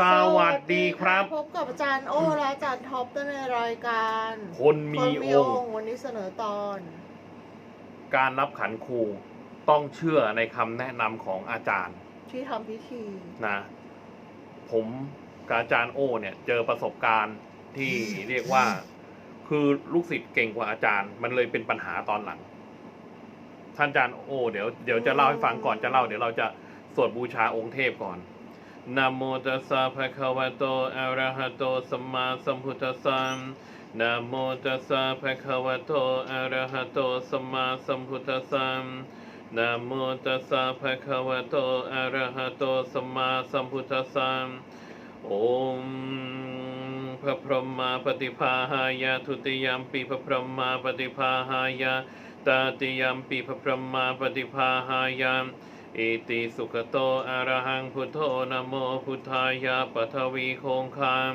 สวัสดีครับ พบกับอาจารย์โอ้และอาจารย์ท็อปในรายการ คนมีคนมีอองค์ค์วันนี้เสนอตอน การรับขันครูต้องเชื่อในคำแนะนำของอาจารย์ ที่ทำพิธีนะ ผมกับอาจารย์โอเนี่ยเจอประสบการณ์ที่เรียกว่า คือลูกศิษย์เก่งกว่าอาจารย์ มันเลยเป็นปัญหาตอนหลัง ท่านอาจารย์โอ เดี๋ยวเดี๋ยวจะเล่าให้ฟังก่อนจะเล่าเดี๋ยวเราจะสวดบูชาองค์เทพก่อน นะโมตัสสะภะคะวะโตอะระหะโตสัมมาสัมพุทธัสสะนะโมตัสสะภะคะวะโตอะระหะโตสัมมาสัมพุทธัสสะนะโมตัสสะภะคะวะโตอะระหะโตสัมมาสัมพุทธัสสะโอมพระพรหมาปฏิภาหายะทุติยมปีพระพรหมาปฏิภาหายะตาติยมปีพระพรหมาปฏิภาหายะ อิติสุขโตอะระหังพุทโธนะโมพุทธายะปทวีโคงคาม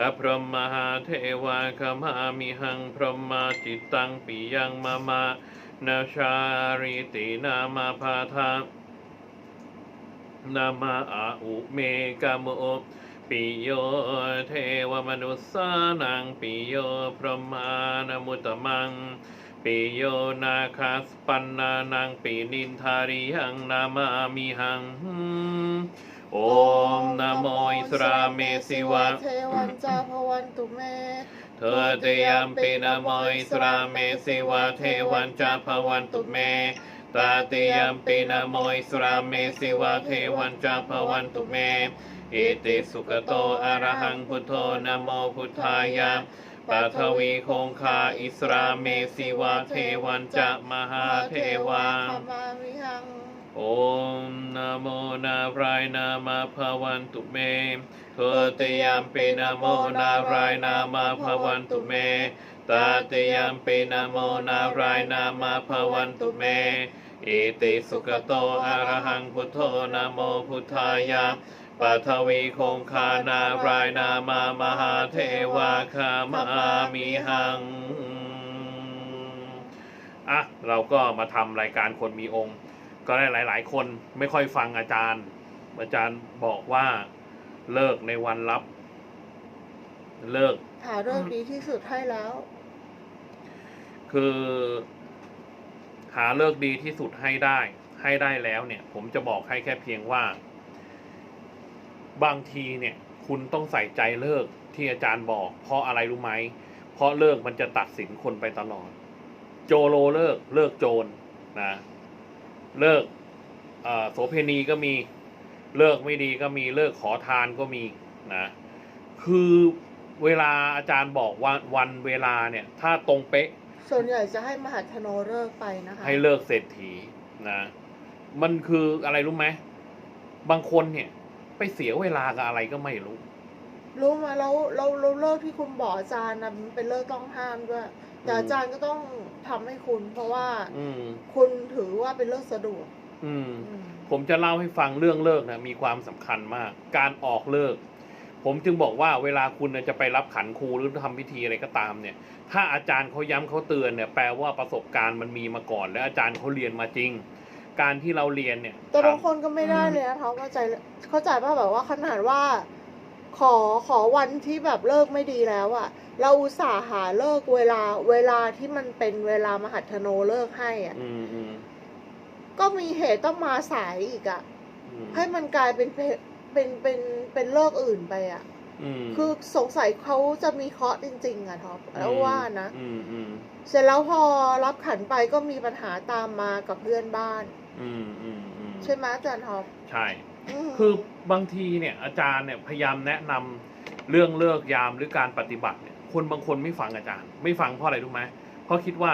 อพรหมหาเทวาคมามิหังพรหมาจิตตังปิยังมามานาชาริตินามาพาทานามาอาอุเมกามโอปิโยเทวมนุสสานังปิโยพรหมานมุตตมัง ปิโยนาคาสปันนานังปินินทาริหังนามามิหัง โอมนะโมอิสราเมสิวะ เทวันจาพวันตุเม เธอเตยมปินะโมอิสราเมสิวะเทวันจาภวันตุเมตาเตยมปินะโมอิสราเมสิวะเทวันจาภวันตุเม อิติสุขโตอะระหังพุทโธนะโมพุทธายะ ปัทวีคงคาอิสราเมสิวะเทวันจะมหาเทวังโอมนโมนารายนามาภวันตุเมทเตยามเปนโมนารายนามาภวันตุเม ตาเตยามเปนโมนารายนามาภวันตุเมอิติสุขโตอรหังพุทโธนโมพุทธายะ ปัทวีคงคานารายนามามหาเทวาคามามิหัง อะ เราก็มาทำรายการคนมีองค์ ก็ได้หลาย ๆ คนไม่ค่อยฟังอาจารย์ อาจารย์บอกว่าเลิกในวันรับ เลิกหาเรื่องดีที่สุดให้แล้ว คือหาเลิกดีที่สุดให้ได้ ให้ได้แล้วเนี่ย ผมจะบอกให้แค่เพียงว่า บางทีเนี่ยคุณต้องใส่ใจเลิกที่อาจารย์บอก เพราะอะไรรู้ไหม เพราะเลิกมันจะตัดสินคนไปตลอด โจโลเลิกเลิกโจรนะเลิกเอ่อโสเพณีก็มีเลิกไม่ดีก็มีเลิกขอทานก็มีนะคือเวลาอาจารย์บอกว่าวันเวลาเนี่ย ถ้าตรงเป๊ะ ส่วนใหญ่จะให้มหาธโนเลิกไปนะคะให้เลิกเศรษฐีนะมันคืออะไรรู้ไหมบางคนเนี่ย ไปเสียเวลากับอะไรก็ไม่รู้ รู้ไหมแล้วเราเราเลิกที่คุณบอกอาจารย์นะมันเป็นเลิกต้องห้ามด้วยแต่อาจารย์ก็ต้องทำให้คุณ เพราะว่าอืม คุณถือว่าเป็นเลิกสะดวกอืม อืมผมจะเล่าให้ฟังเรื่องเลิกนะมีความสำคัญมาก การออกเลิก ผมจึงบอกว่าเวลาคุณจะไปรับขันครูหรือทำพิธีอะไรก็ตามเนี่ย ถ้าอาจารย์เขาย้ำเขาเตือนเนี่ยแปลว่าประสบการณ์มันมีมาก่อน และอาจารย์เขาเรียนมาจริง การที่เราเรียนเนี่ยแต่บางคนก็ไม่ได้เลยนะเขาเข้าใจเข้าใจป่ะแบบว่าขนาดว่า ขอขอวันที่แบบเลิกไม่ดีแล้วอะเราอุตส่าห์หาเลิกเวลาเวลาที่มันเป็นเวลามหัทโนเลิกให้อะอืมอืมก็มีเหตุต้องมาสายอีกอะอืมให้มันกลายเป็นเพเป็นเป็นเป็นเลิกอื่นไปอะอืมคือสงสัยเขาจะมีเคราะห์จริง ๆอะท็อปแล้วว่านะอืมอืมเสร็จแล้วพอรับขันไปก็มีปัญหาตามมากับเพื่อนบ้าน อืมอืมอืมใช่ไหมอาจารย์ท็อปใช่ มคือบางทีเนี่ยอาจารย์เนี่ยพยายามแนะนำเรื่องเลิกยามหรือการปฏิบัติเนี่ยคนบางคนไม่ฟังอาจารย์ ไม่ฟังเพราะอะไรรู้ไหมเพราะคิดว่า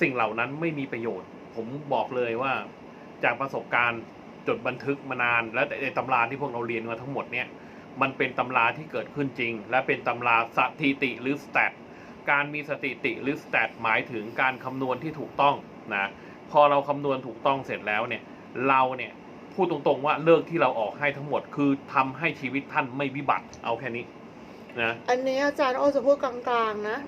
สิ่งเหล่านั้นไม่มีประโยชน์ ผมบอกเลยว่า จากประสบการณ์จดบันทึกมานาน และในตำราที่พวกเราเรียนมาทั้งหมดเนี่ยมันเป็นตำราที่เกิดขึ้นจริง และเป็นตำราสถิติหรือสแตทการมีสถิติหรือสแตทหมายถึงการคำนวณที่ถูกต้องนะ พอเราคำนวณถูกต้องเสร็จแล้วเนี่ยเราเนี่ยพูดตรงๆว่าเลิกที่เราออกให้ทั้งหมดคือทำให้ชีวิตท่านไม่วิบัติเอาแค่นี้นะอันนี้อาจารย์โอจะพูดกลางๆนะ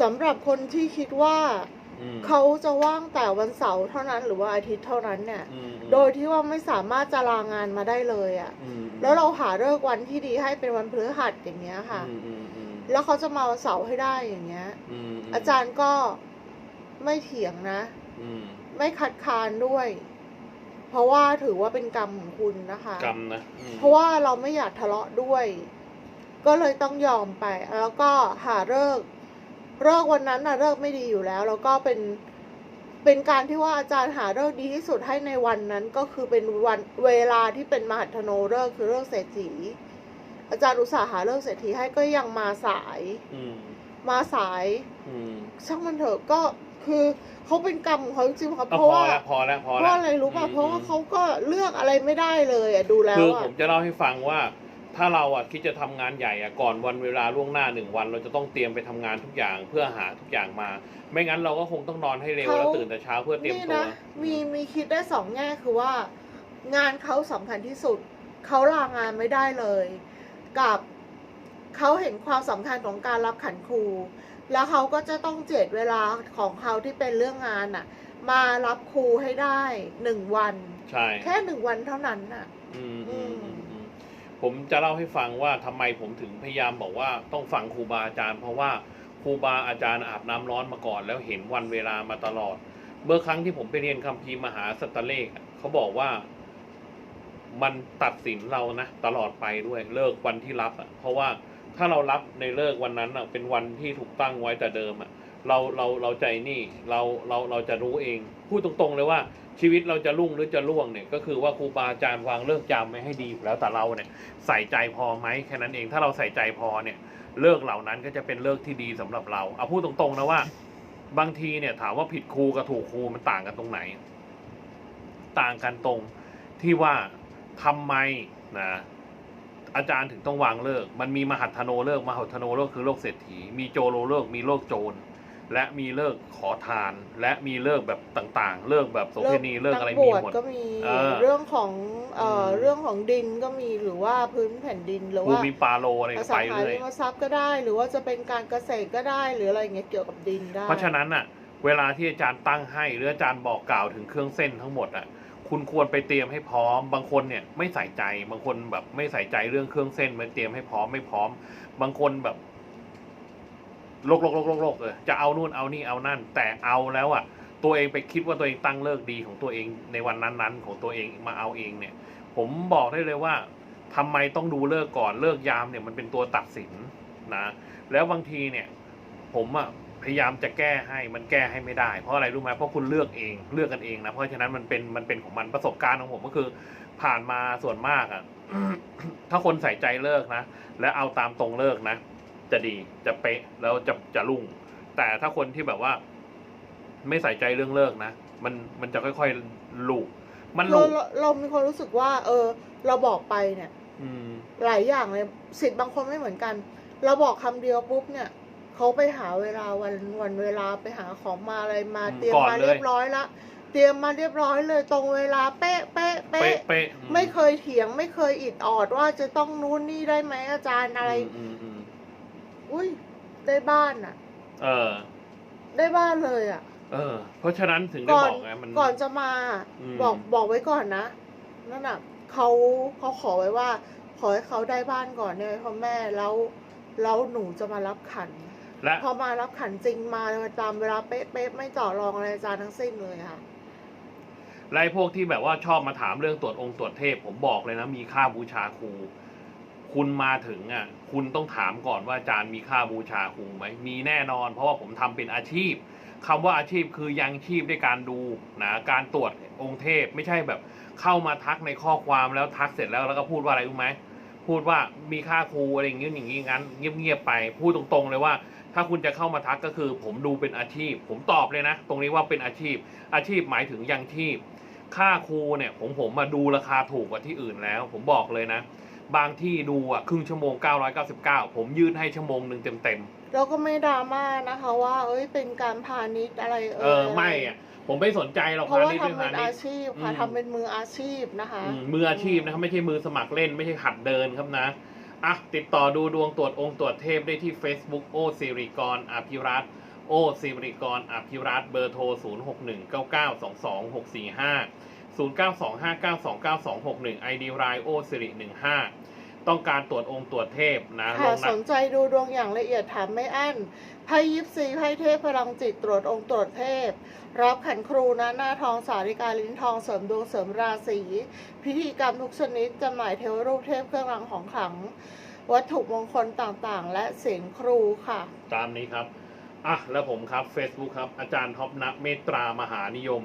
สำหรับคนที่คิดว่าอืมเขาจะว่างแต่วันเสาร์เท่านั้นหรือว่าอาทิตย์เท่านั้นเนี่ยอืมโดยที่ว่าไม่สามารถจะลางานมาได้เลยอะ่ะอืมแล้วเราหาเลิกษ์วันที่ดีให้เป็นวันพฤหัสอย่างเงี้ยค่ะอืมอืมอืมแล้วเขาจะมาวันเสาร์ให้ได้อย่างเงี้ยอืมมอาจารย์ก็ ไม่เถียงนะ อืม ไม่คัดค้านด้วย เพราะว่าถือว่าเป็นกรรมของคุณนะคะ กรรมนะอืมเพราะว่าเราไม่อยากทะเลาะด้วย ก็เลยต้องยอมไป แล้วก็หาเลิกษ์เลิกษ์วันนั้นน่ะเลิกษ์ไม่ดีอยู่แล้ว แล้วก็เป็นเป็นการที่ว่าอาจารย์หาเลิกษ์ดีที่สุดให้ในวันนั้นก็คือเป็นวันเวลาที่เป็นมหัทโนเลิกษ์คือเลิกษ์เศรษฐีอาจารย์อุตสาห์หาเลิกษ์เศรษฐีให้ก็ยังมาสาย อืมมาสาย อืม ช่างมันเถอะก็ คือเขาเป็นกรรมของเขาจริงๆค่ะเอาเพพราะอว่าแล้วพอแล้วพอเพแล้วราะอะไรรู้ป่ะ อืมเพราะว่าเขาก็เลือกอะไรไม่ได้เลยอะดูแล้วคืออะ ผมจะเล่าให้ฟังว่า ถ้าเราอะคิดจะทำงานใหญ่อะก่อนวันเวลาล่วงหน้าหนึ่งวัน เราจะต้องเตรียมไปทำงานทุกอย่างเพื่อหาทุกอย่างมา ไม่งั้นเราก็คงต้องนอนให้เร็วแล้วตื่นแต่เช้าเพื่อเตรียมนี่ตัว นะมีมีคิดได้สองแง่คือว่า งานเขาสำคัญที่สุด เขาลางานไม่ได้เลย กับเขาเห็นความสำคัญของการรับขันครู แล้วเขาก็จะต้องเจ็ดเวลาของเขาที่เป็นเรื่องงานน่ะ มารับครูให้ได้หนึ่งวัน ใช่แค่หนึ่งวันเท่านั้นน่ะ อืมอืมอืมอืมผมจะเล่าให้ฟังว่าทำไมผมถึงพยายามบอกว่าต้องฟังครูบาอาจารย์ เพราะว่าครูบาอาจารย์อาบน้ำร้อนมาก่อน แล้วเห็นวันเวลามาตลอด เมื่อครั้งที่ผมไปเรียนคัมภีร์มหาสตตเลขอะเขาบอกว่า มันตัดสินเรานะตลอดไปด้วยเลิกวันที่รับอะเพราะว่า ถ้าเรารับในเลิกวันนั้นอะเป็นวันที่ถูกตั้งไว้แต่เดิมอะเราเราเราใจนี่เราเราเราจะรู้เอง พูดตรงๆเลยว่าชีวิตเราจะรุ่งหรือจะร่วงเนี่ยก็คือว่าครูบาอาจารย์วางเลิกจำไว้ให้ดีอยู่แล้วแต่เราเนี่ยใส่ใจพอไหมแค่นั้นเองถ้าเราใส่ใจพอเนี่ยเลิกเหล่านั้นก็จะเป็นเลิกที่ดีสำหรับเราเอาพูดตรงๆนะว่า บางทีเนี่ยถามว่าผิดครูกับถูกครูมันต่างกันตรงไหน ต่างกันตรงที่ว่าทำไมนะ อาจารย์ถึงต้องวางเลิก มันมีมหัทโนเลิก มหัทโนเลิกคือโลกเศรษฐี มีโจโรเลิก มีโลกโจร และมีเลิกขอทาน และมีเลิกแบบต่างๆ เลิกแบบโสเภณีเลิกอะไรนับมีวชหมดก็มีเออเรื่องของเอ่ออมเรื่องของดินก็มีหรือว่าพื้นแผ่นดินหรือภูว่ามิปาโลอะไรอก็สัไปงหาเรื่อยริมทรัพย์ก็ได้ หรือว่าจะเป็นการเกษตรก็ได้ หรืออะไรอย่างเงี้ยเกี่ยวกับดินได้ เพราะฉะนั้นน่ะ เวลาที่อาจารย์ตั้งให้หรืออาจารย์บอกกล่าวถึงเครื่องเส้นทั้งหมดอะ คุณควรไปเตรียมให้พร้อม บางคนเนี่ยไม่ใส่ใจ บางคนแบบไม่ใส่ใจเรื่องเครื่องเส้นมาเตรียมให้พร้อมไม่พร้อม บางคนแบบโลกโลกโลกโลกโลกเลยจะเอานู่นเอานี่เอานั่น แต่เอาแล้วอะ ตัวเองไปคิดว่าตัวเองตั้งเลิกดีของตัวเองในวันนั้นๆ ของตัวเองมาเอาเองเนี่ย ผมบอกได้เลยว่าทำไมต้องดูเลิกก่อนเลิกยามเนี่ยมันเป็นตัวตัดสินนะ แล้วบางทีเนี่ย ผมอะ พยายามจะแก้ให้มันแก้ให้ไม่ได้ เพราะอะไรรู้ไหมเพราะคุณเลือกเองเลือกกันเองนะเพราะฉะนั้นมันเป็นมันเป็นของมันประสบการณ์ของผมก็คือ ผ่านมาส่วนมากอะถ้าคนใส่ใจเลิกนะและเอาตามตรงเลิกนะ จะดีจะเป๊ะแล้วจะจะรุ่ง แต่ถ้าคนที่แบบว่า ไม่ใส่ใจเรื่องเลิกนะมันมันจะค่อยๆลูกมันเราลูกเราเรามีความรู้สึกว่า เออ เราบอกไปเนี่ย อืม หลายอย่างเลยสิทธิ์บางคนไม่เหมือนกัน เราบอกคำเดียวปุ๊บเนี่ย เขาไปหาเวลาวันวันเวลาไปหาของมาอะไรมา อืมเตรียมก่อนมาเลย เรียบร้อยละเตรียมมาเรียบร้อยเลยตรงเวลาเป๊ะเป๊ะเป๊ะ เป๊ะเป๊ะอืไม่เคยเถียงไม่เคยอิดออดว่าจะต้องนู้นนี่ได้ไหมอาจารย์อะไรอืมอืมอุ้ยได้บ้านอะเออ ได้บ้านเลยอะเออ เพราะฉะนั้นถึงได้ก่อนบอกไงมัน ก่อนจะมา อืม บอกบอกไว้ก่อนนะนั่นน่ะเขาเขาขอไว้ว่า ขอให้เขาได้บ้านก่อนเนี่ยพ่อแม่แล้วแล้วหนูจะมารับขัน และพอมารับขันจริงมาตามเวลาเป๊ะๆไม่ต่อรองอะไรอาจารย์ทั้งสิ้นเลยค่ะไล่พวกที่แบบว่าชอบมาถามเรื่องตรวจองค์ตรวจเทพ ผมบอกเลยนะมีค่าบูชาครู คุณมาถึงอะ คุณต้องถามก่อนว่าอาจารย์มีค่าบูชาครูไหมมีแน่นอน เพราะว่าผมทำเป็นอาชีพคำว่าอาชีพคือยังชีพด้วยการดูนะการตรวจองค์เทพ ไม่ใช่แบบเข้ามาทักในข้อความแล้วทักเสร็จแล้วแล้วก็พูดว่าอะไรรู้ไหมพูดว่ามีค่าครูอะไรอย่างงี้อย่างงี้งั้นเงียบๆไป พูดตรงๆเลยว่า ถ้าคุณจะเข้ามาทักก็คือ ผมดูเป็นอาชีพ ผมตอบเลยนะ ตรงนี้ว่าเป็นอาชีพ อาชีพหมายถึงยังชีพค่าครูเนี่ยผมผมมาดูราคาถูกกว่าที่อื่นแล้ว ผมบอกเลยนะ บางที่ดูอะครึ่งชั่วโมง 999 ผมยืดให้ชั่วโมงหนึ่งเต็มแล้วก็ไม่ดราม่านะคะว่าเอ้ยเป็นการพาณิชย์อะไรๆเอเออไม่อะผมไม่สนใจหรอกเพราะว่าพณิชย์ทำเรื่องเป็พานณิอาชย์ชีพค่ะอืมทำเป็นมืออาชีพนะคะอืมมืออาชีพนะครับไม่ใช่มือสมัครเล่นไม่ใช่หัดเดินครับนะ อะติดต่อดูดวงตรวจองค์ตรวจเทพได้ที่ Facebook โอสิริกรอภิรัตโอสิริกรอภิรัตเบอร์โทร 0 6 1 9 9 2 2 6 4 5 0 9 2 5 9 2 9 2 6 1 ID รายโอสิริ15 ต้องการตรวจองค์ตรวจเทพนะลค่ะงสนะนใจดูดวงอย่างละเอียดถามไม่อั้นไพ่ยิปซีไพ่เทพพลังจิตตรวจองค์ตรวจเทพ รับขันครูนะหน้าทองสาริกาลิ้นทองเสริมดวงเสริมราศีพิธีกรรมทุกชนิดจำหน่ายเทวรูปเทพเครื่องรางของขลัง วัตถุมงคลต่างๆ และเสียงครูค่ะ ตามนี้ครับอะแล้วผมครับ Facebook ครับ อาจารย์ท็อปนักเมตตามหานิยม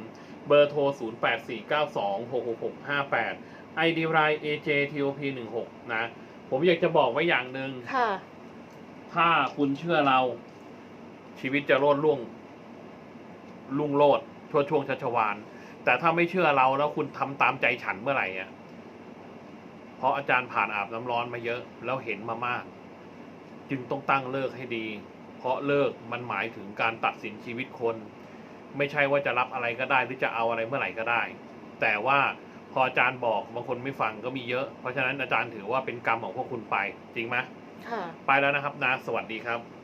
เบอร์โทร 0 8 4 9 2 6 6 6 5 8 ID ราย AJTOP 1 6นะ ผมอยากจะบอกไว้อย่างหนึ่งค่ะ ถ้าคุณเชื่อเรา ชีวิตจะโลดล่วงลุ่งโลดชั่วช่วงชัชวาน แต่ถ้าไม่เชื่อเราแล้วคุณทำตามใจฉันเมื่อไหร่อะเพราะอาจารย์ผ่านอาบน้ำร้อนมาเยอะ แล้วเห็นมามาก จึงต้องตั้งเลิกให้ดี เพราะเลิกมันหมายถึงการตัดสินชีวิตคน ไม่ใช่ว่าจะรับอะไรก็ได้หรือจะเอาอะไรเมื่อไหร่ก็ได้ แต่ว่า พออาจารย์บอกบางคนไม่ฟังก็มีเยอะ เพราะฉะนั้นอาจารย์ถือว่าเป็นกรรมของพวกคุณไป จริงไหมค่ะ ไปแล้วนะครับนะสวัสดีครับ